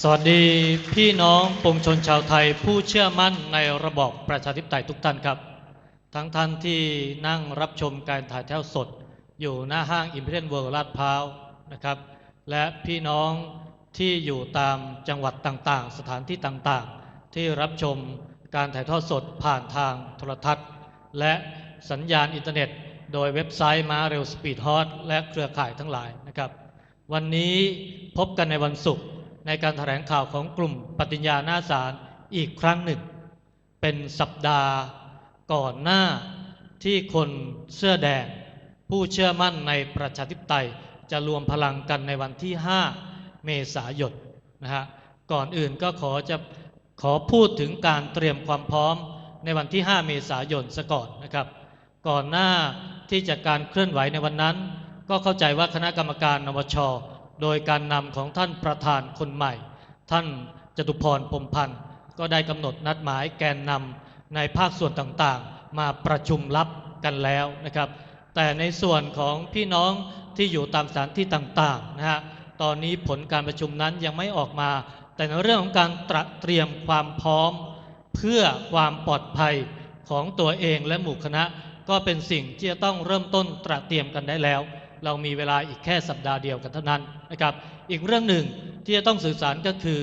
สวัสดีพี่น้องปวงชนชาวไทยผู้เชื่อมั่นในระบอบประชาธิปไตยทุกท่านครับ ทั้งท่านที่นั่งรับชมการถ่ายทอดสด อยู่หน้าห้างอิมพีเรียลเวิลด์ลาดพร้าวนะครับ และพี่น้องที่อยู่ตามจังหวัดต่างๆ สถานที่ต่างๆ ที่รับชมการถ่ายทอดสดผ่านทางโทรทัศน์ และสัญญาณอินเทอร์เน็ต โดยเว็บไซต์ม้าเร็วสปีดฮอตและเครือข่ายทั้งหลายนะครับ วันนี้พบกันในวันศุกร์ในการแถลงข่าวของกลุ่มปฏิญญาหน้าศาลอีกครั้งหนึ่ง เป็นสัปดาห์ก่อนหน้าที่คนเสื้อแดง ผู้เชื่อมั่นในประชาธิปไตยจะรวมพลังกันในวันที่ 5 เมษายนนะฮะก่อนอื่นก็ขอจะขอพูดถึงการเตรียมความพร้อมในวันที่ 5 เมษายนซะก่อนนะครับ ก่อนหน้าที่จะการเคลื่อนไหวในวันนั้น ก็เข้าใจว่าคณะกรรมการนวช โดยการนำของท่านประธานคนใหม่ ท่านจตุพรพรมพันธ์ก็ได้กำหนดนัดหมายแกนนำในภาคส่วนต่างๆ มาประชุมลับกันแล้วนะครับ แต่ในส่วนของพี่น้องที่อยู่ตามสถานที่ต่างๆนะฮะตอนนี้ผลการประชุมนั้นยังไม่ออกมา แต่ในเรื่องของการตระเตรียมความพร้อม เพื่อความปลอดภัยของตัวเองและหมู่คณะ ก็เป็นสิ่งที่จะต้องเริ่มต้นตระเตรียมกันได้แล้ว เรามีเวลาอีกแค่สัปดาห์เดียวกันเท่านั้นนะครับ อีกเรื่องหนึ่งที่จะต้องสื่อสารก็คือ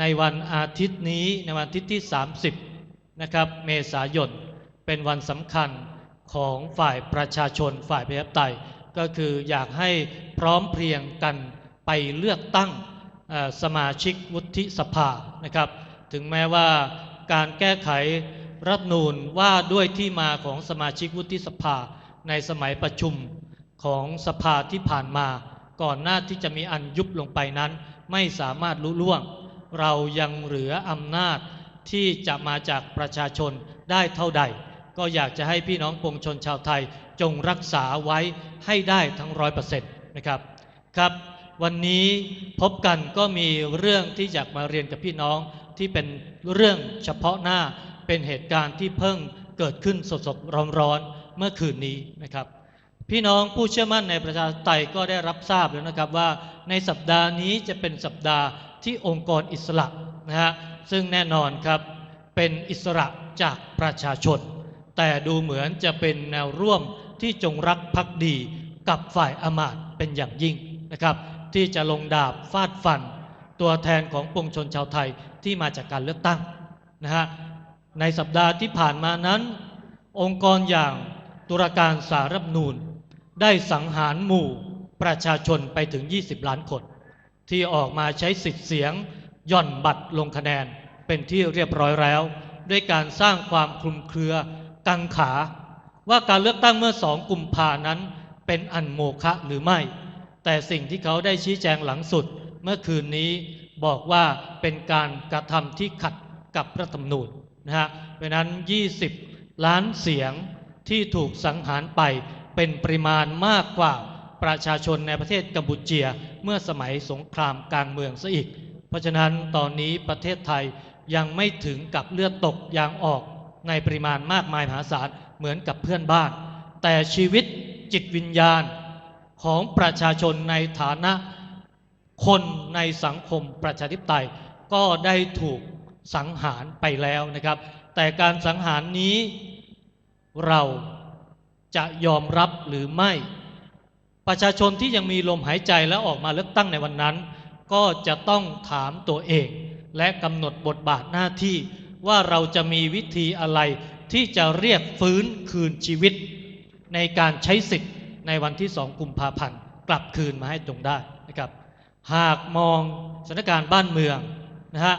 ในวันอาทิตย์นี้ในวันอาทิตย์ที่ 30นะครับเมษายนเป็นวันสำคัญของฝ่ายประชาชนฝ่ายประชาธิปไตยก็คืออยากให้พร้อมเพรียงกันไปเลือกตั้งสมาชิกวุฒิสภานะครับ ถึงแม้ว่าการแก้ไขรัฐนูญว่าด้วยที่มาของสมาชิกวุฒิสภาในสมัยประชุม ของสภาที่ผ่านมา ก่อนหน้าที่จะมีอันยุบลงไปนั้น ไม่สามารถลุล่วง เรายังเหลืออำนาจที่จะมาจากประชาชนได้เท่าใด ก็อยากจะให้พี่น้องปวงชนชาวไทยจงรักษาไว้ให้ได้ทั้งร้อยเปอร์เซ็นต์นะครับครับ วันนี้พบกันก็มีเรื่องที่อยากมาเรียนกับพี่น้องที่เป็นเรื่องเฉพาะหน้าเป็นเหตุการณ์ที่เพิ่งเกิดขึ้นสดๆร้อนๆเมื่อคืนนี้นะครับ พี่น้องผู้เชื่อมั่นในประชาธิปไตยก็ได้รับทราบแล้วนะครับว่าในสัปดาห์นี้จะเป็นสัปดาห์ที่องค์กรอิสระนะฮะซึ่งแน่นอนครับเป็นอิสระจากประชาชน แต่ดูเหมือนจะเป็นแนวร่วมที่จงรักภักดีกับฝ่ายอำมาตย์เป็นอย่างยิ่งนะครับ ที่จะลงดาบฟาดฟัน ตัวแทนของปวงชนชาวไทยที่มาจากการเลือกตั้งนะฮะในสัปดาห์ที่ผ่านมานั้น องค์กรอย่างตุลาการสารรัฐนูญ ได้สังหารหมู่ประชาชนไปถึง 20 ล้านคน ที่ออกมาใช้สิทธิ์เสียงย่อนบัตรลงคะแนนเป็นที่เรียบร้อยแล้ว ด้วยการสร้างความคลุมเครือกังขา ว่าการเลือกตั้งเมื่อสองกุมภานั้น เป็นอันโมฆะหรือไม่ แต่สิ่งที่เขาได้ชี้แจงหลังสุด เมื่อคืนนี้บอกว่าเป็นการกระทำที่ขัดกับรัฐธรรมนูญนะฮะเพราะนั้น 20 ล้านเสียงที่ถูกสังหารไป เป็นปริมาณมากกว่าประชาชนในประเทศกัมพูเชียเมื่อสมัยสงครามกลางเมืองซะอีก เพราะฉะนั้นตอนนี้ประเทศไทยยังไม่ถึงกับเลือดตกยางออกในปริมาณมากมายมหาศาลเหมือนกับเพื่อนบ้าน แต่ชีวิตจิตวิญญาณของประชาชนในฐานะคนในสังคมประชาธิปไตยก็ได้ถูกสังหารไปแล้วนะครับ แต่การสังหารนี้เรา จะยอมรับหรือไม่ ประชาชนที่ยังมีลมหายใจและออกมาเลือกตั้งในวันนั้น ก็จะต้องถามตัวเอง และกำหนดบทบาทหน้าที่ว่าเราจะมีวิธีอะไรที่จะเรียกฟื้นคืนชีวิต ในการใช้สิทธิ์ในวันที่สองกุมภาพันธ์กลับคืนมาให้ตรงได้นะครับ หากมองสถานการณ์บ้านเมืองนะฮะ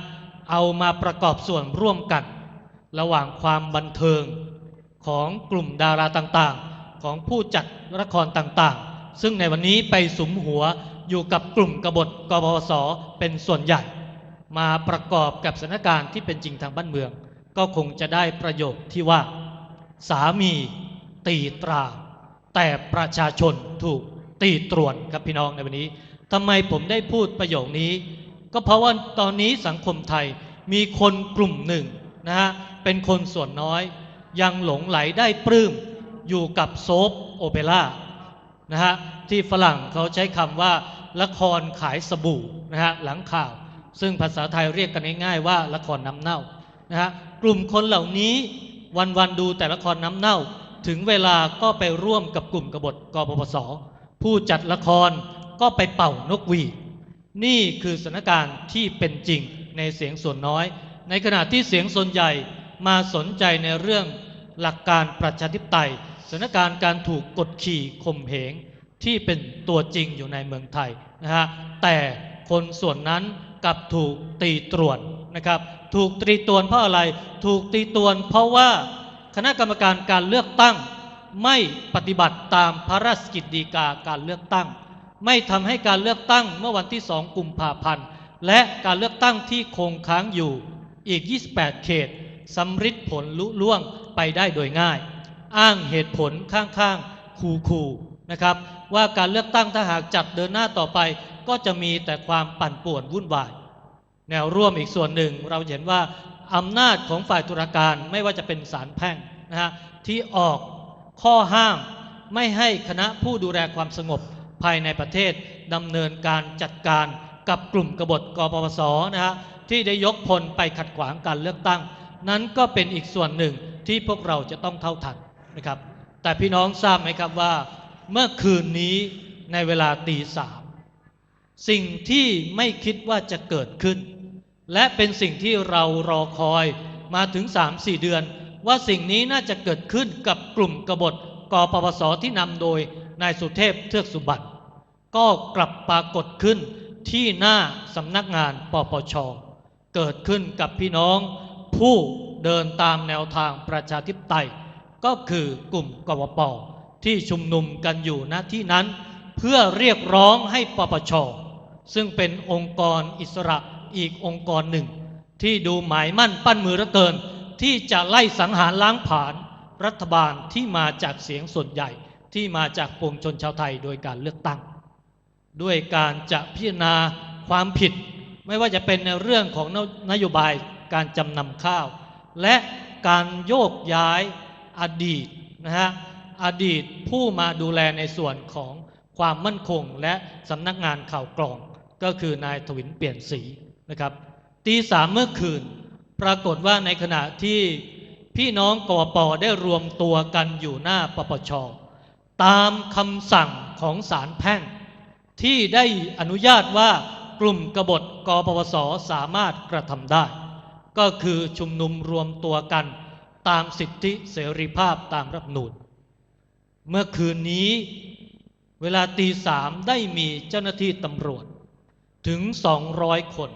เอามาประกอบส่วนร่วมกัน ระหว่างความบันเทิง ของกลุ่มดาราต่างๆ ของผู้จัดละครต่างๆ ซึ่งในวันนี้ไปสุมหัวอยู่กับกลุ่มกบฏกบพศเป็นส่วนใหญ่ มาประกอบกับสถานการณ์ที่เป็นจริงทางบ้านเมือง ก็คงจะได้ประโยชน์ที่ว่า สามีตีตรา แต่ประชาชนถูกตีตรวนครับพี่น้องในวันนี้ทำไมผมได้พูดประโยคนี้ ก็เพราะว่าตอนนี้สังคมไทยมีคนกลุ่มหนึ่งนะฮะเป็นคนส่วนน้อย ยังหลงไหลได้ปลื้มอยู่กับโซฟโอเปร่านะฮะที่ฝรั่งเขาใช้คำว่าละครขายสบู่นะฮะหลังข่าว ซึ่งภาษาไทยเรียกกันง่ายๆว่าละครน้ำเน่านะฮะกลุ่มคนเหล่านี้วันๆดูแต่ละครน้ำเน่า ถึงเวลาก็ไปร่วมกับกลุ่มกบฏกปปส ผู้จัดละครก็ไปเป่านกหวีดนี่คือสถานการณ์ที่เป็นจริงในเสียงส่วนน้อย ในขณะที่เสียงส่วนใหญ่ มาสนใจในเรื่องหลักการประชาธิปไตยสถานการณ์การถูกกดขี่ข่มเหงที่เป็นตัวจริงอยู่ในเมืองไทยนะฮะแต่คนส่วนนั้นกลับถูกตีตรวนนะครับถูกตีตรวนเพราะอะไร ถูกตีตรวนเพราะว่าคณะกรรมการการเลือกตั้ง ไม่ปฏิบัติตามพระราชกิจดีกาการเลือกตั้ง ไม่ทำให้การเลือกตั้งเมื่อวันที่2กุมภาพันธ์และการเลือกตั้งที่คงค้างอยู่อีก 28 เขต สำริดผลลุล่วงไปได้โดยง่าย อ้างเหตุผลข้างๆคูๆนะครับ ว่าการเลือกตั้งถ้าหากจัดเดินหน้าต่อไปก็จะมีแต่ความปั่นป่วนวุ่นวาย แนวร่วมอีกส่วนหนึ่งเราเห็นว่าอำนาจของฝ่ายตุลาการไม่ว่าจะเป็นศาลแพ่งนะฮะที่ออกข้อห้ามไม่ให้คณะผู้ดูแลความสงบภายในประเทศดำเนินการจัดการกับกลุ่มกบฏกปปสนะฮะที่ได้ยกพลไปขัดขวางการเลือกตั้ง นั้นก็เป็นอีกส่วนหนึ่งที่พวกเราจะต้องเท่าทันนะครับ แต่พี่น้องทราบไหมครับว่า เมื่อคืนนี้ในเวลาตีสามสิ่งที่ไม่คิดว่าจะเกิดขึ้น และเป็นสิ่งที่เรารอคอยมาถึง 3-4 เดือน ว่าสิ่งนี้น่าจะเกิดขึ้นกับกลุ่มกบฏกปปสที่นำโดยนายสุเทพเทือกสุบรรณก็กลับปรากฏขึ้นที่หน้าสำนักงานปปช เกิดขึ้นกับพี่น้อง ผู้เดินตามแนวทางประชาธิปไตย ก็คือกลุ่มกวปที่ชุมนุมกันอยู่ณที่นั้น เพื่อเรียกร้องให้ปปช ซึ่งเป็นองค์กรอิสระอีกองค์กรหนึ่ง ที่ดูหมายมั่นปั้นมือเหลือเกิน ที่จะไล่สังหารล้างผลาญรัฐบาลที่มาจากเสียงส่วนใหญ่ที่มาจากปวงชนชาวไทยโดยการเลือกตั้ง ด้วยการจะพิจารณาความผิด ไม่ว่าจะเป็นในเรื่องของนนโยบาย การจำนำข้าว และการโยกย้ายอดีตนะฮะอดีตผู้มาดูแลในส่วนของความมั่นคงและสำนักงานข่าวกรอง ก็คือนายถวินเปลี่ยนสีนะครับตีสามเมื่อคืน ปรากฏว่าในขณะที่พี่น้องกวปได้รวมตัวกันอยู่หน้าปปช ตามคำสั่งของศาลแพ่ง ที่ได้อนุญาตว่ากลุ่มกบฏกปปสสามารถกระทำได้ ก็คือชุมนุมรวมตัวกันตามสิทธิเสรีภาพตามรัฐนูญเมื่อคืนนี้เวลาตีสามได้มีเจ้าหน้าที่ตำรวจ ถึง 200 คน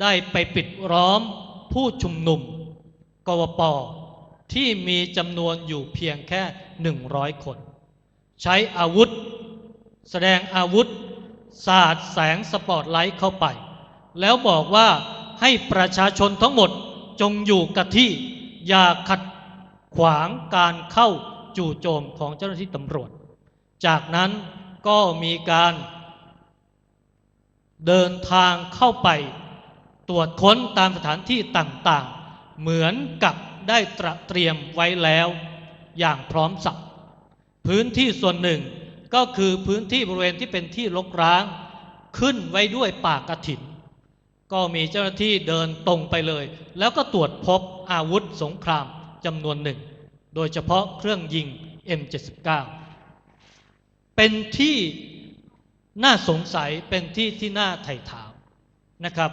ได้ไปปิดล้อมผู้ชุมนุมกวปที่มีจำนวนอยู่เพียงแค่ 100 คน ใช้อาวุธ แสดงอาวุธ สาดแสงสปอตไลท์เข้าไป แล้วบอกว่า ให้ประชาชนทั้งหมดจงอยู่กับที่ อย่าขัดขวางการเข้าจู่โจมของเจ้าหน้าที่ตำรวจ จากนั้นก็มีการเดินทางเข้าไปตรวจค้นตามสถานที่ต่างๆ เหมือนกับได้ตระเตรียมไว้แล้วอย่างพร้อมสับพื้นที่ส่วนหนึ่งก็คือพื้นที่บริเวณที่เป็นที่รกร้าง ขึ้นไว้ด้วยป่ากระถิ่น ก็มีเจ้าหน้าที่เดินตรงไปเลย แล้วก็ตรวจพบอาวุธสงครามจำนวนหนึ่ง โดยเฉพาะเครื่องยิง M79 เป็นที่น่าสงสัยเป็นที่ที่น่าไถ่ถามนะครับ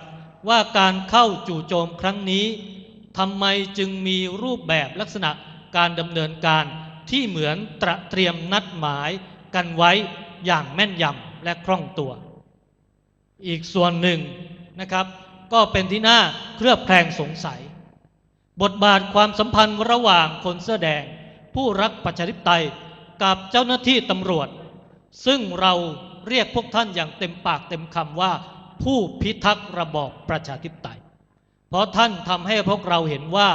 ว่าการเข้าจู่โจมครั้งนี้ทำไมจึงมีรูปแบบลักษณะการดำเนินการที่เหมือนตระเตรียมนัดหมายกันไว้อย่างแม่นยำและคล่องตัว อีกส่วนหนึ่ง นะครับ ก็เป็นที่น่าเคลือบแคลงสงสัย บทบาทความสัมพันธ์ระหว่างคนเสื้อแดง ผู้รักประชาธิปไตยกับเจ้าหน้าที่ตำรวจ ซึ่งเราเรียกพวกท่านอย่างเต็มปากเต็มคำว่า ผู้พิทักษ์ระบอบประชาธิปไตย เพราะท่านทำให้พวกเราเห็นว่า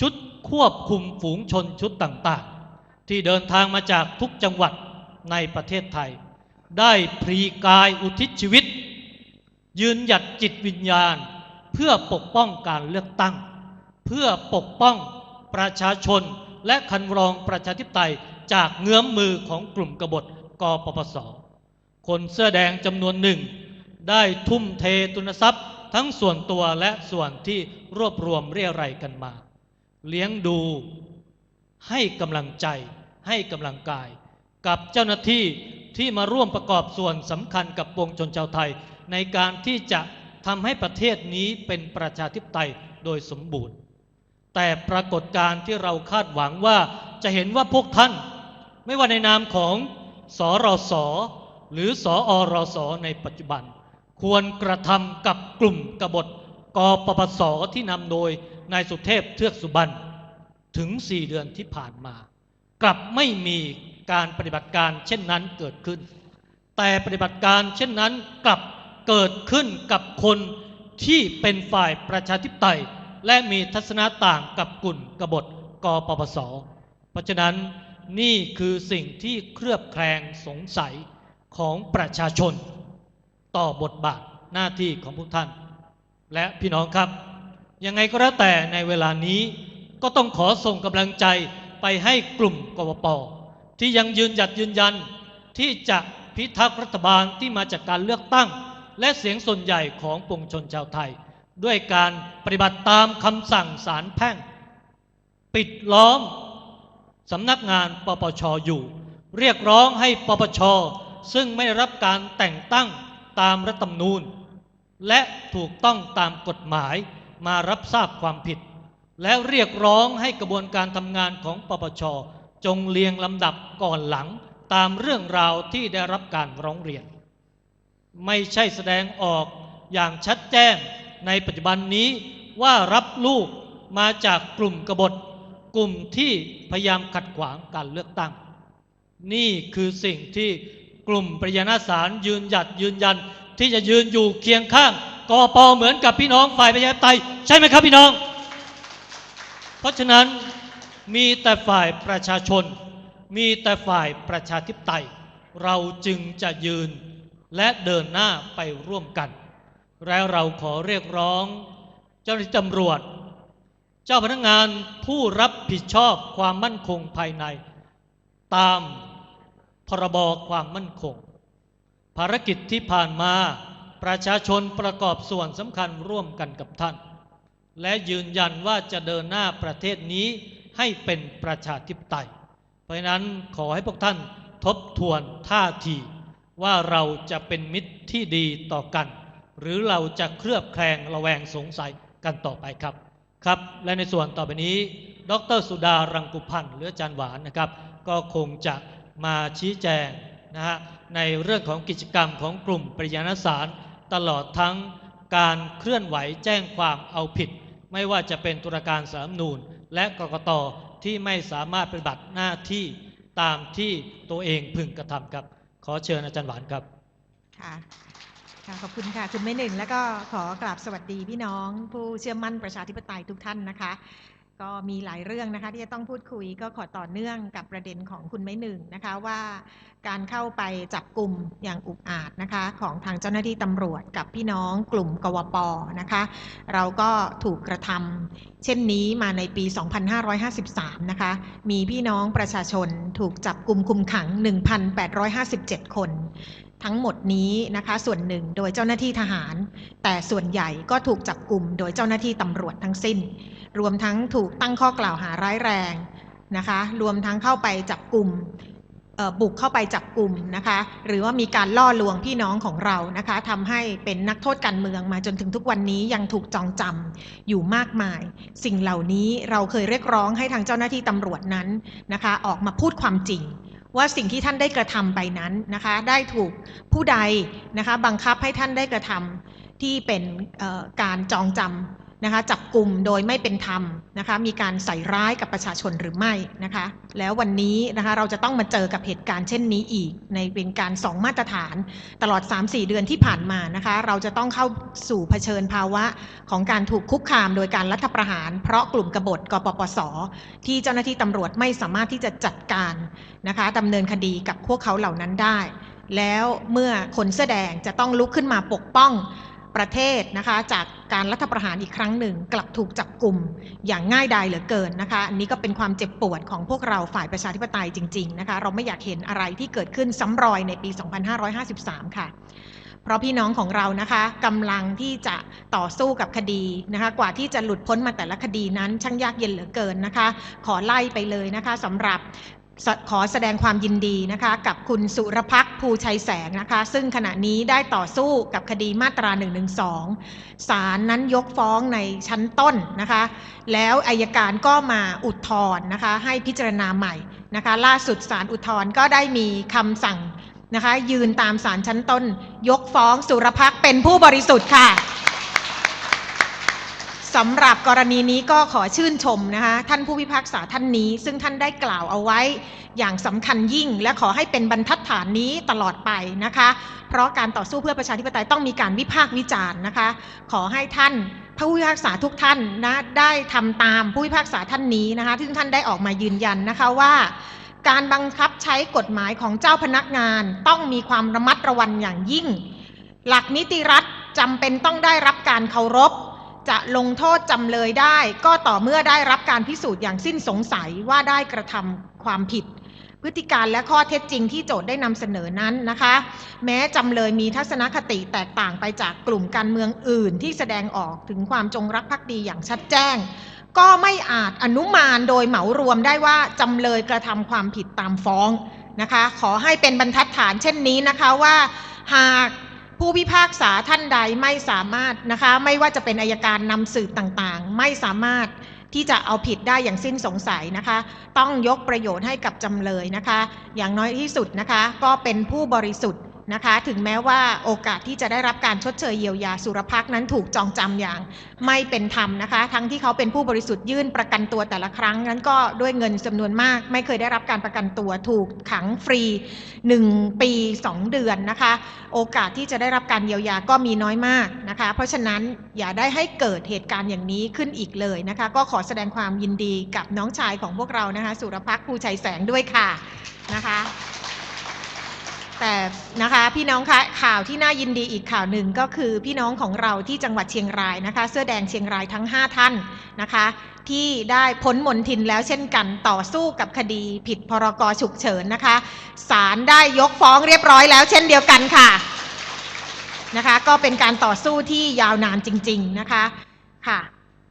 ชุดควบคุมฝูงชนชุดต่างๆ ที่เดินทางมาจากทุกจังหวัดในประเทศไทย ได้พรีกายอุทิศชีวิต ยืนหยัดจิตวิญญาณ เพื่อปกป้องการเลือกตั้ง เพื่อปกป้องประชาชนและคันรองประชาธิปไตยจากเงื้อมมือของกลุ่มกบฏกปปส คนเสื้อแดงจำนวนหนึ่ง ได้ทุ่มเททุนทรัพย์ทั้งส่วนตัวและส่วนที่รวบรวมเรียอะไรยกันมา เลี้ยงดูให้กำลังใจให้กำลังกาย กับเจ้าหน้าที่ที่มาร่วมประกอบส่วนสำคัญกับปวงชนชาวไทย ในการที่จะทำให้ประเทศนี้เป็นประชาธิปไตยโดยสมบูรณ์ แต่ปรากฏการที่เราคาดหวังว่าจะเห็นว่าพวกท่าน ไม่ว่าในนามของสอรสหรือสออรสในปัจจุบัน ควรกระทำกับกลุ่มกบฏกปปสที่นำโดยนายสุเทพเทือกสุบรรณถึง4เดือนที่ผ่านมา กลับไม่มีการปฏิบัติการเช่นนั้นเกิดขึ้น แต่ปฏิบัติการเช่นนั้นกลับ เกิดขึ้นกับคนที่เป็นฝ่ายประชาธิปไตย และมีทัศนะต่างกับกลุ่มกบฏกปปส เพราะฉะนั้นนี่คือสิ่งที่เคลือบแคลงสงสัยของประชาชน ต่อบทบาทหน้าที่ของพวกท่าน และพี่น้องครับ ยังไงก็แล้วแต่ในเวลานี้ก็ต้องขอส่งกำลังใจไปให้กลุ่มกวปที่ยังยืนหยัดยืนยันที่จะพิทักษ์รัฐบาลที่มาจากการเลือกตั้ง และเสียงส่วนใหญ่ของปวงชนชาวไทย ด้วยการปฏิบัติตามคำสั่งศาลแพ่ง ปิดล้อมสำนักงานปปชอยู่ เรียกร้องให้ปปช ซึ่งไม่ได้รับการแต่งตั้งตามรัฐธรรมนูญ และถูกต้องตามกฎหมายมารับทราบความผิด และเรียกร้องให้กระบวนการทำงานของปปช จงเรียงลำดับก่อนหลังตามเรื่องราวที่ได้รับการร้องเรียน ไม่ใช่แสดงออกอย่างชัดแจ้งในปัจจุบันนี้ว่ารับลูกมาจากกลุ่มกบฏ กลุ่มที่พยายามขัดขวางการเลือกตั้ง นี่คือสิ่งที่กลุ่มประยนาสารยืนหยัดยืนยันที่จะยืนอยู่เคียงข้างกอปอเหมือนกับพี่น้องฝ่ายประชาธิปไตยใช่ไหมครับพี่น้อง เพราะฉะนั้นมีแต่ฝ่ายประชาชน มีแต่ฝ่ายประชาธิปไตย เราจึงจะยืน และเดินหน้าไปร่วมกัน แล้วเราขอเรียกร้อง เจ้าหน้าที่ตำรวจ เจ้าพนักงานผู้รับผิดชอบความมั่นคงภายใน ตามพรบความมั่นคง ภารกิจที่ผ่านมาประชาชนประกอบส่วนสำคัญร่วมกันกับท่าน และยืนยันว่าจะเดินหน้าประเทศนี้ให้เป็นประชาธิปไตย เพราะนั้นขอให้พวกท่านทบทวนท่าที ว่าเราจะเป็นมิตรที่ดีต่อกัน หรือเราจะเคลือบแคลงระแวงสงสัยกันต่อไปครับครับ และในส่วนต่อไปนี้ ดรสุดารังกุพันธ์หรืออาจารย์หวานนะครับ ก็คงจะมาชี้แจงนะฮะในเรื่องของกิจกรรมของกลุ่มปริยานสาร ตลอดทั้งการเคลื่อนไหวแจ้งความเอาผิด ไม่ว่าจะเป็นตุลาการสามนูญและกกตที่ไม่สามารถปฏิบัติหน้าที่ตามที่ตัวเองพึงกระทำครับ ขอเชิญอาจารย์หวานครับ ค่ะค่ะขอบคุณค่ะ คุณแม่หนึ่ง แล้วก็ขอกราบสวัสดีพี่น้อง ผู้เชื่อมั่นประชาธิปไตยทุกท่านนะคะ ก็มีหลายเรื่องนะคะที่จะต้องพูดคุยก็ขอต่อเนื่องกับประเด็นของคุณแม่หนึ่งนะคะว่าการเข้าไปจับกลุ่มอย่างอุกอาจนะคะของทางเจ้าหน้าที่ตำรวจกับพี่น้องกลุ่มกวปนะคะ เราก็ถูกกระทำเช่นนี้มาในปี 2553 นะคะ มีพี่น้องประชาชนถูกจับกลุ่มคุมขัง 1,857 คนทั้งหมดนี้นะคะส่วนหนึ่งโดยเจ้าหน้าที่ทหาร แต่ส่วนใหญ่ก็ถูกจับกลุ่มโดยเจ้าหน้าที่ตำรวจทั้งสิ้น รวมทั้งถูกตั้งข้อกล่าวหาร้ายแรงนะคะ รวมทั้งเข้าไปจับกลุ่มบุกเข้าไปจับกลุ่มนะคะ หรือว่ามีการล่อลวงพี่น้องของเรานะคะทำให้เป็นนักโทษการเมืองมาจนถึงทุกวันนี้ยังถูกจองจำอยู่มากมาย สิ่งเหล่านี้เราเคยเรียกร้องให้ทางเจ้าหน้าที่ตำรวจนั้นนะคะ ออกมาพูดความจริงว่าสิ่งที่ท่านได้กระทำไปนั้นนะคะ ได้ถูกผู้ใดนะคะ บังคับให้ท่านได้กระทำที่เป็นการจองจำ นะคะจับกลุ่มโดยไม่เป็นธรรมนะคะมีการใส่ร้ายกับประชาชนหรือไม่นะคะแล้ววันนี้นะคะเราจะต้องมาเจอกับเหตุการณ์เช่นนี้อีก ในเป็นการสองมาตรฐาน ตลอด 3-4 เดือนที่ผ่านมานะคะเราจะต้องเข้าสู่เผชิญภาวะของการถูกคุกคามโดยการรัฐประหาร เพราะกลุ่มกบฏกปปส ที่เจ้าหน้าที่ตำรวจไม่สามารถที่จะจัดการนะคะดำเนินคดีกับพวกเขาเหล่านั้นได้ แล้วเมื่อคนเสื้อแดงจะต้องลุกขึ้นมาปกป้อง ประเทศนะคะจากการรัฐประหารอีกครั้งหนึ่ง กลับถูกจับกลุ่มอย่างง่ายดายเหลือเกินนะคะอันนี้ก็เป็นความเจ็บปวดของพวกเราฝ่ายประชาธิปไตยจริงๆนะคะเราไม่อยากเห็นอะไรที่เกิดขึ้นซ้ำรอยในปี 2553 ค่ะ เพราะพี่น้องของเรานะคะกำลังที่จะต่อสู้กับคดีนะคะกว่าที่จะหลุดพ้นมาแต่ละคดีนั้นช่างยากเย็นเหลือเกินนะคะ ขอไล่ไปเลยนะคะสำหรับ ขอแสดงความยินดีนะคะกับคุณสุรพักภูชัยแสงนะคะ ซึ่งขณะนี้ได้ต่อสู้กับคดีมาตรา1นึศาลนั้นยกฟ้องในชั้นต้นนะคะ แล้วอายการก็มาอุทธรณ์นะคะ ให้พิจารณาใหม่นะคะ ล่าสุดศาลอุทธรณ์ก็ได้มีคำสั่งนะคะ ยืนตามศาลชั้นต้น ยกฟ้องสุรพักเป็นผู้บริสุทธิ์ค่ะ สำหรับกรณีนี้ก็ขอชื่นชมนะคะท่านผู้พิพากษาท่านนี้ ซึ่งท่านได้กล่าวเอาไว้อย่างสำคัญยิ่ง และขอให้เป็นบรรทัดฐานนี้ตลอดไปนะคะ เพราะการต่อสู้เพื่อประชาธิปไตยต้องมีการวิพากษ์วิจารณ์นะคะ ขอให้ท่านผู้พิพากษาทุกท่านนะได้ทำตามผู้พิพากษาท่านนี้นะคะซึ่งท่านได้ออกมายืนยันนะคะว่าการบังคับใช้กฎหมายของเจ้าพนักงานต้องมีความระมัดระวังอย่างยิ่ง หลักนิติรัฐจำเป็นต้องได้รับการเคารพ จะลงโทษจำเลยได้ ก็ต่อเมื่อได้รับการพิสูจน์อย่างสิ้นสงสัยว่าได้กระทำความผิด พฤติการและข้อเท็จจริงที่โจทย์ได้นำเสนอนั้นนะคะ แม้จำเลยมีทัศนคติแตกต่างไปจากกลุ่มการเมืองอื่นที่แสดงออกถึงความจงรักภักดีอย่างชัดแจ้ง ก็ไม่อาจอนุมานโดยเหมารวมได้ว่าจำเลยกระทำความผิดตามฟ้องนะคะ ขอให้เป็นบรรทัดฐานเช่นนี้นะคะว่า หาก ผู้พิพากษาท่านใดไม่สามารถนะคะ ไม่ว่าจะเป็นอายการนำสืบต่างๆ ไม่สามารถที่จะเอาผิดได้อย่างสิ้นสงสัยนะคะ ต้องยกประโยชน์ให้กับจำเลยนะคะ อย่างน้อยที่สุดนะคะ ก็เป็นผู้บริสุทธิ์ นะคะ ถึงแม้ว่าโอกาสที่จะได้รับการชดเชยเยียวยาสุรพักนั้นถูกจองจำอย่างไม่เป็นธรรมนะคะ ทั้งที่เขาเป็นผู้บริสุทธิ์ยื่นประกันตัวแต่ละครั้ง นั้นก็ด้วยเงินจำนวนมาก ไม่เคยได้รับการประกันตัวถูกขังฟรี 1 ปี 2 เดือนนะคะ โอกาสที่จะได้รับการเยียวยาก็มีน้อยมากนะคะ เพราะฉะนั้นอย่าได้ให้เกิดเหตุการณ์อย่างนี้ขึ้นอีกเลยนะคะ ก็ขอแสดงความยินดีกับน้องชายของพวกเรานะคะ สุรพักภูชัยแสงด้วยค่ะนะคะ แต่นะคะพี่น้องคะข่าวที่น่ายินดีอีกข่าวหนึ่งก็คือพี่น้องของเราที่จังหวัดเชียงรายนะคะ เสื้อแดงเชียงรายทั้ง 5 ท่านนะคะ ที่ได้พ้นมนทินแล้วเช่นกันต่อสู้กับคดีผิดพรกฉุกเฉินนะคะศาลได้ยกฟ้องเรียบร้อยแล้วเช่นเดียวกันค่ะนะคะ ก็เป็นการต่อสู้ที่ยาวนานจริง ๆนะคะค่ะ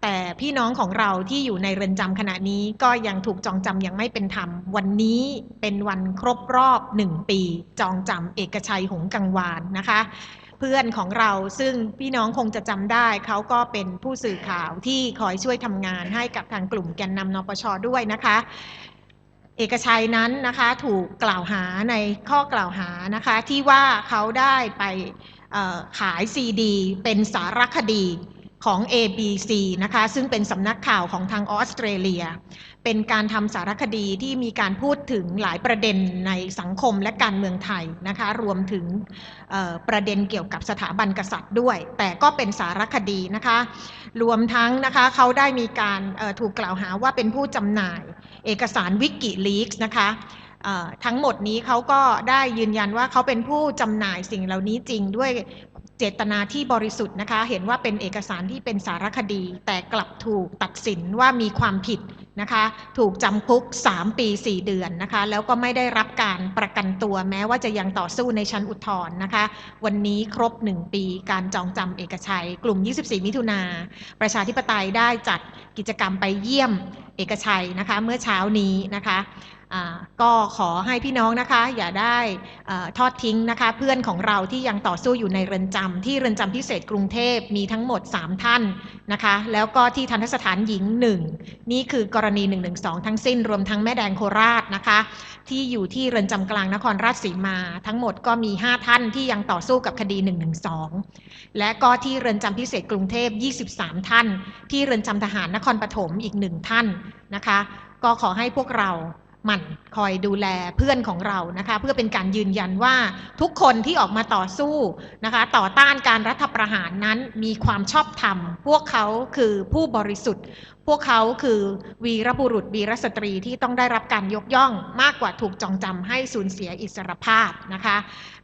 แต่พี่น้องของเราที่อยู่ในเรือนจำขณะนี้ก็ยังถูกจองจำยังไม่เป็นธรรม วันนี้เป็นวันครบรอบหนึ่งปี จองจำเอกชัยหงกังวานนะคะ เพื่อนของเราซึ่งพี่น้องคงจะจำได้ เขาก็เป็นผู้สื่อข่าวที่คอยช่วยทำงานให้กับทางกลุ่มแกนนำนปชด้วยนะคะเอกชัยนั้นนะคะถูกกล่าวหาในข้อกล่าวหานะคะที่ว่าเขาได้ไปขายซีดี เป็นสารคดี ของ ABC นะคะซึ่งเป็นสำนักข่าวของทางออสเตรเลีย เป็นการทำสารคดีที่มีการพูดถึงหลายประเด็นในสังคมและการเมืองไทยนะคะรวมถึงประเด็นเกี่ยวกับสถาบันกษัตริย์ด้วย แต่ก็เป็นสารคดีนะคะรวมทั้งนะคะเขาได้มีการถูกกล่าวหาว่าเป็นผู้จำหน่าย เอกสารวิกิลีกส์นะคะทั้งหมดนี้เขาก็ได้ยืนยันว่าเขาเป็นผู้จำหน่ายสิ่งเหล่านี้จริงด้วย เจตนาที่บริสุทธิ์นะคะ เห็นว่าเป็นเอกสารที่เป็นสารคดี แต่กลับถูกตัดสินว่ามีความผิดนะคะ ถูกจำคุก 3 ปี 4 เดือนนะคะ แล้วก็ไม่ได้รับการประกันตัวแม้ว่าจะยังต่อสู้ในชั้นอุทธรณ์นะคะ วันนี้ครบ 1 ปีการจองจำเอกชัย กลุ่ม 24 มิถุนาประชาธิปไตยได้จัดกิจกรรมไปเยี่ยมเอกชัยนะคะ เมื่อเช้านี้นะคะ ก็ขอให้พี่น้องนะคะ อย่าได้ทอดทิ้งนะคะ เพื่อนของเราที่ยังต่อสู้อยู่ในเรือนจำที่เรือนจำพิเศษกรุงเทพมีทั้งหมด 3 ท่านนะคะ แล้วก็ที่ทันทสถานหญิง 1 นี่คือกรณี 112 ทั้งสิ้นรวมทั้งแม่แดงโคราชนะคะ ที่อยู่ที่เรือนจำกลางนครราชสีมา ทั้งหมดก็มี 5 ท่านที่ยังต่อสู้กับคดี 112 และก็ที่เรือนจำพิเศษกรุงเทพ 23 ท่าน ที่เรือนจำทหารนครปฐมอีกหนึ่งท่านนะคะ ก็ขอให้พวกเรา หมั่นคอยดูแลเพื่อนของเรานะคะเพื่อเป็นการยืนยันว่าทุกคนที่ออกมาต่อสู้นะคะต่อต้านการรัฐประหารนั้นมีความชอบธรรม พวกเขาคือผู้บริสุทธิ์ พวกเขาคือวีรบุรุษวีรสตรีที่ต้องได้รับการยกย่องมากกว่าถูกจองจำให้สูญเสียอิสรภาพนะคะ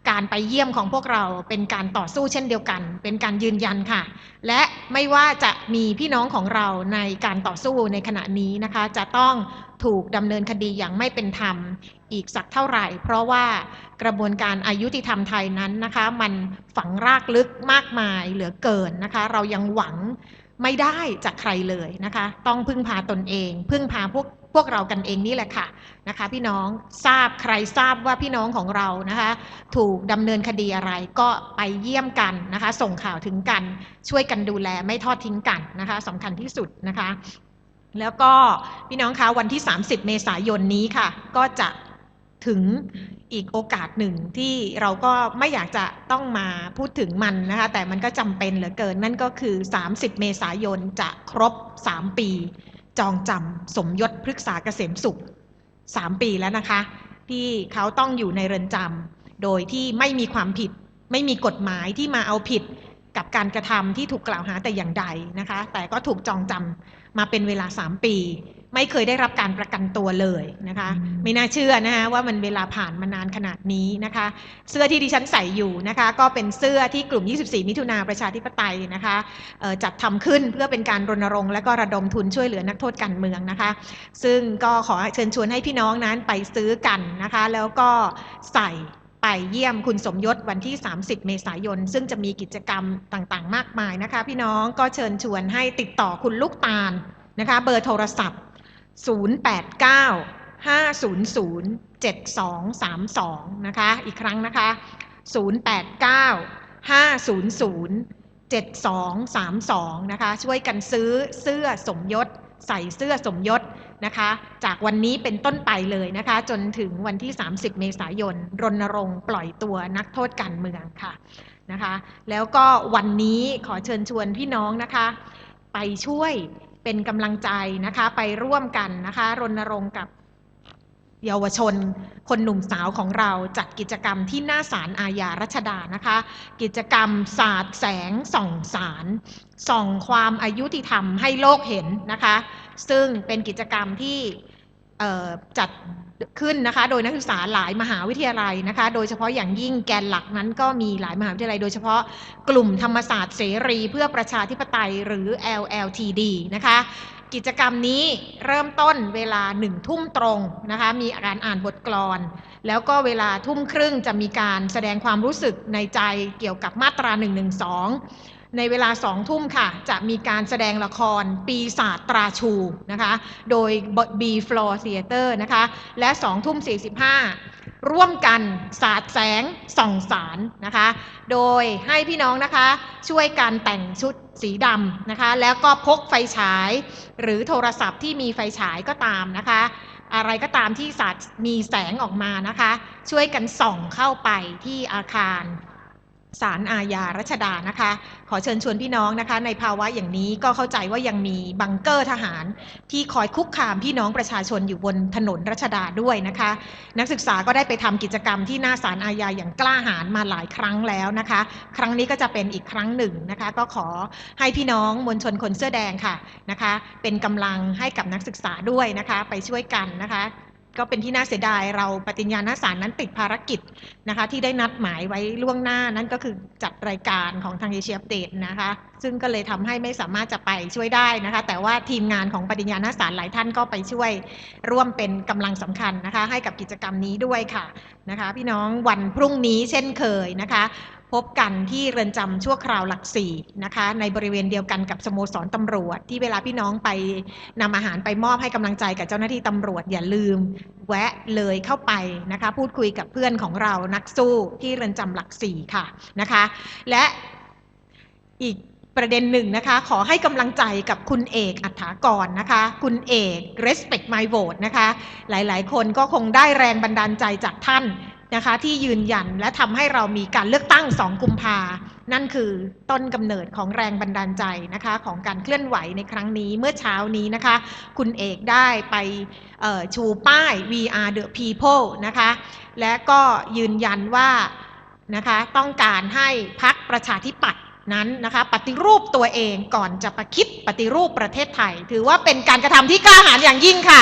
การไปเยี่ยมของพวกเราเป็นการต่อสู้เช่นเดียวกัน เป็นการยืนยันค่ะ และไม่ว่าจะมีพี่น้องของเราในการต่อสู้ในขณะนี้นะคะ จะต้องถูกดำเนินคดีอย่างไม่เป็นธรรมอีกสักเท่าไหร่ เพราะว่ากระบวนการอายุติธรรมไทยนั้นนะคะ มันฝังรากลึกมากมายเหลือเกินนะคะ เรายังหวังไม่ได้จากใครเลยนะคะ ต้องพึ่งพาตนเอง พึ่งพาพวก วกเรากันเองนี่แหละค่ะนะคะ พี่น้องทราบใครทราบว่าพี่น้องของเรานะคะ ถูกดำเนินคดีอะไรก็ไปเยี่ยมกันนะคะ ส่งข่าวถึงกันช่วยกันดูแลไม่ทอดทิ้งกันนะคะสำคัญที่สุดนะคะ แล้วก็พี่น้องคะวันที่ 30 เมษายนนี้ค่ะ ก็จะถึงอีกโอกาสหนึ่งที่เราก็ไม่อยากจะต้องมาพูดถึงมันนะคะ แต่มันก็จำเป็นเหลือเกินนั่นก็คือ 30 เมษายนจะครบ 3 ปี จองจำสมยศพฤกษาเกษมสุข 3 ปีแล้วนะคะ ที่เขาต้องอยู่ในเรือนจำโดยที่ไม่มีความผิด ไม่มีกฎหมายที่มาเอาผิดกับการกระทำที่ถูกกล่าวหาแต่อย่างใดนะคะ แต่ก็ถูกจองจำมาเป็นเวลา 3 ปี ไม่เคยได้รับการประกันตัวเลยนะคะ ไม่น่าเชื่อนะคะว่ามันเวลาผ่านมานานขนาดนี้นะคะ เสื้อที่ดิฉันใส่อยู่นะคะ ก็เป็นเสื้อที่กลุ่ม 24 มิถุนาประชาธิปไตยนะคะเอ่อจัดทำขึ้นเพื่อเป็นการรณรงค์และก็ระดมทุนช่วยเหลือนักโทษการเมืองนะคะ ซึ่งก็ขอเชิญชวนให้พี่น้องนั้นไปซื้อกันนะคะ แล้วก็ใส่ไปเยี่ยมคุณสมยศวันที่ 30 เมษายน ซึ่งจะมีกิจกรรมต่างๆ มากมายนะคะ พี่น้องก็เชิญชวนให้ติดต่อคุณลูกตาลนะคะ เบอร์โทรศัพท์ 089 500 7232 นะคะ อีกครั้งนะคะ 089 500 7232 นะคะ ช่วยกันซื้อเสื้อสมยศ ใส่เสื้อสมยศนะคะ จากวันนี้เป็นต้นไปเลยนะคะ จนถึงวันที่ 30 เมษายน รณรงค์ปล่อยตัวนักโทษการเมืองค่ะนะคะ แล้วก็วันนี้ขอเชิญชวนพี่น้องนะคะ ไปช่วย เป็นกำลังใจนะคะ ไปร่วมกันนะคะ รณรงค์กับเยาวชน คนหนุ่มสาวของเราจัดกิจกรรมที่หน้าศาลอาญารัชดานะคะ กิจกรรมศาสตร์แสงส่องสารส่องความอายุติธรรมให้โลกเห็นนะคะ ซึ่งเป็นกิจกรรมที่ จัดขึ้นนะคะ โดยนักศึกษาหลายมหาวิทยาลัยนะคะ โดยเฉพาะอย่างยิ่งแกนหลักนั้นก็มีหลายมหาวิทยาลัย โดยเฉพาะกลุ่มธรรมศาสตร์เสรีเพื่อประชาธิปไตยหรือ LLTD นะคะ กิจกรรมนี้เริ่มต้นเวลาหนึ่งทุ่มตรงนะคะ มีการอ่านบทกลอน แล้วก็เวลาทุ่มครึ่งจะมีการแสดงความรู้สึกในใจเกี่ยวกับมาตรา112 ในเวลาสองทุ่มค่ะ จะมีการแสดงละครปีศาจตราชูนะคะ โดย B Floor Theater นะคะ และสองทุ่ม45 ร่วมกันสาดแสงส่องสารนะคะ โดยให้พี่น้องนะคะช่วยกันแต่งชุดสีดำนะคะ แล้วก็พกไฟฉาย หรือโทรศัพท์ที่มีไฟฉายก็ตามนะคะอะไรก็ตามที่สาดมีแสงออกมานะคะ ช่วยกันส่องเข้าไปที่อาคาร ศาลอาญารัชดานะคะ ขอเชิญชวนพี่น้องนะคะ ในภาวะอย่างนี้ก็เข้าใจว่ายังมีบังเกอร์ทหาร ที่คอยคุกคามพี่น้องประชาชนอยู่บนถนนรัชดาด้วยนะคะ นักศึกษาก็ได้ไปทำกิจกรรมที่หน้าศาลอาญาอย่างกล้าหาญมาหลายครั้งแล้วนะคะ ครั้งนี้ก็จะเป็นอีกครั้งหนึ่งนะคะ ก็ขอให้พี่น้องมวลชนคนเสื้อแดงค่ะนะคะ เป็นกำลังให้กับนักศึกษาด้วยนะคะ ไปช่วยกันนะคะ ก็เป็นที่น่าเสียดายเราปฏิญญาณสารนั้นติดภารกิจนะคะ ที่ได้นัดหมายไว้ล่วงหน้านั่นก็คือจัดรายการของทางเอเชียเดตนะคะ ซึ่งก็เลยทำให้ไม่สามารถจะไปช่วยได้นะคะ แต่ว่าทีมงานของปฏิญญาณสารหลายท่านก็ไปช่วยร่วมเป็นกำลังสำคัญนะคะ ให้กับกิจกรรมนี้ด้วยค่ะนะคะ พี่น้องวันพรุ่งนี้เช่นเคยนะคะ พบกันที่เรือนจำชั่วคราวหลักสี่นะคะ ในบริเวณเดียวกันกับสโมสรตำรวจ ที่เวลาพี่น้องไปนำอาหารไปมอบให้กำลังใจกับเจ้าหน้าที่ตำรวจอย่าลืม แวะเลยเข้าไปนะคะ พูดคุยกับเพื่อนของเรานักสู้ที่เรือนจำหลักสี่ค่ะนะคะ และอีกประเด็นหนึ่งนะคะ ขอให้กำลังใจกับคุณเอกอัฐากรนะคะ คุณเอก respect my vote นะคะ หลายๆ คนก็คงได้แรงบันดาลใจจากท่าน นะคะที่ยืนยันและทำให้เรามีการเลือกตั้ง 2 กุมภา นั่นคือต้นกำเนิดของแรงบันดาลใจนะคะของการเคลื่อนไหวในครั้งนี้เมื่อเช้านี้นะคะ คุณเอกได้ไปชูป้าย We are the people นะคะและก็ยืนยันว่านะคะต้องการให้พักประชาธิปัตย์นั้นนะคะปฏิรูปตัวเองก่อนจะประคิดปฏิรูปประเทศไทย ถือว่าเป็นการกระทำที่กล้าหาญอย่างยิ่งค่ะ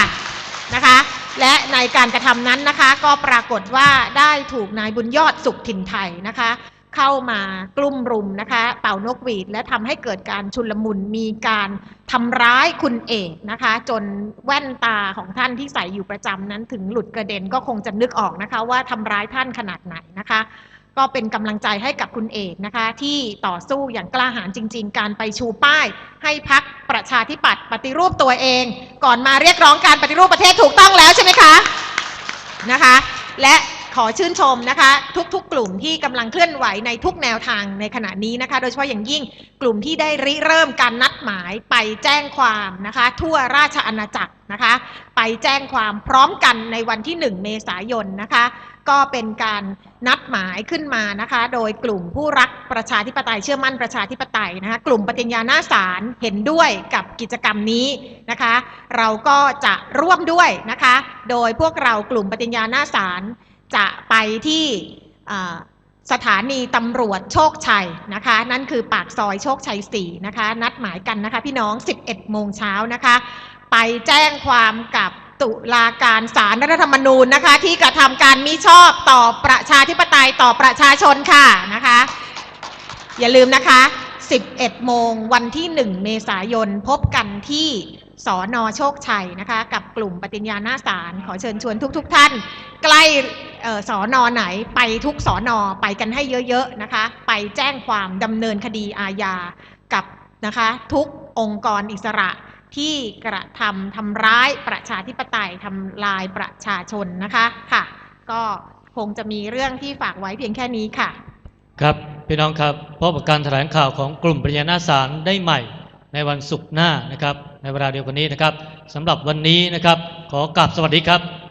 นะคะ และในการกระทำนั้นนะคะ ก็ปรากฏว่าได้ถูกนายบุญยอดสุขถิ่นไทยนะคะ เข้ามากลุ่มรุมนะคะ เป่านกหวีด และทำให้เกิดการชุลมุนมีการทำร้ายคุณเอกนะคะ จนแว่นตาของท่านที่ใส่อยู่ประจำนั้นถึงหลุดกระเด็นก็คงจะนึกออกนะคะ ว่าทำร้ายท่านขนาดไหนนะคะ ก็เป็นกำลังใจให้กับคุณเอกนะคะ ที่ต่อสู้อย่างกล้าหาญจริง ๆ การไปชูป้าย ให้พักประชาธิปัตย์ปฏิรูปตัวเอง ก่อนมาเรียกร้องการปฏิรูปประเทศถูกต้องแล้วใช่ไหมคะนะคะ และขอชื่นชมนะคะ ทุกๆ กลุ่มที่กำลังเคลื่อนไหวในทุกแนวทางในขณะนี้นะคะ โดยเฉพาะอย่างยิ่งกลุ่มที่ได้ริเริ่มการนัดหมายไปแจ้งความนะคะ ทั่วราชอาณาจักรนะคะ ไปแจ้งความพร้อมกันในวันที่ 1 เมษายนนะคะ ก็เป็นการนัดหมายขึ้นมานะคะ โดยกลุ่มผู้รักประชาธิปไตยเชื่อมั่นประชาธิปไตยนะคะกลุ่มปฏิญญาหน้าศาลเห็นด้วยกับกิจกรรมนี้นะคะ เราก็จะร่วมด้วยนะคะ โดยพวกเรากลุ่มปฏิญญาหน้าศาลจะไปที่สถานีตำรวจโชคชัยนะคะ นั่นคือปากซอยโชคชัย 4 นะคะ นัดหมายกันนะคะพี่น้อง 11 โมงเช้านะคะ ไปแจ้งความกับ ตุลาการศาลรัฐธรรมนูญนะคะ ที่กระทำการมิชอบต่อประชาธิปไตยต่อประชาชนค่ะนะคะ อย่าลืมนะคะ 11 โมงวันที่ 1 เมษายนพบกันที่สอนอโชคชัยนะคะ กับกลุ่มปฏิญญาหน้าศาลขอเชิญชวนทุก ๆทท่าน ใกล้สอนอไหนไปทุกสอนอไปกันให้เยอะๆนะคะ ไปแจ้งความดำเนินคดีอาญากับนะคะ ทุกองค์กรอิสระ ที่กระทำทำร้ายประชาธิปไตยทำลายประชาชนนะคะค่ะ ก็คงจะมีเรื่องที่ฝากไว้เพียงแค่นี้ค่ะ ครับพี่น้องครับพบกับการแถลงข่าวของกลุ่มปริญญาณาศาลได้ใหม่ในวันศุกร์หน้านะครับ ในเวลาเดียวกันนี้นะครับสำหรับวันนี้นะครับ ขอกราบสวัสดีครับ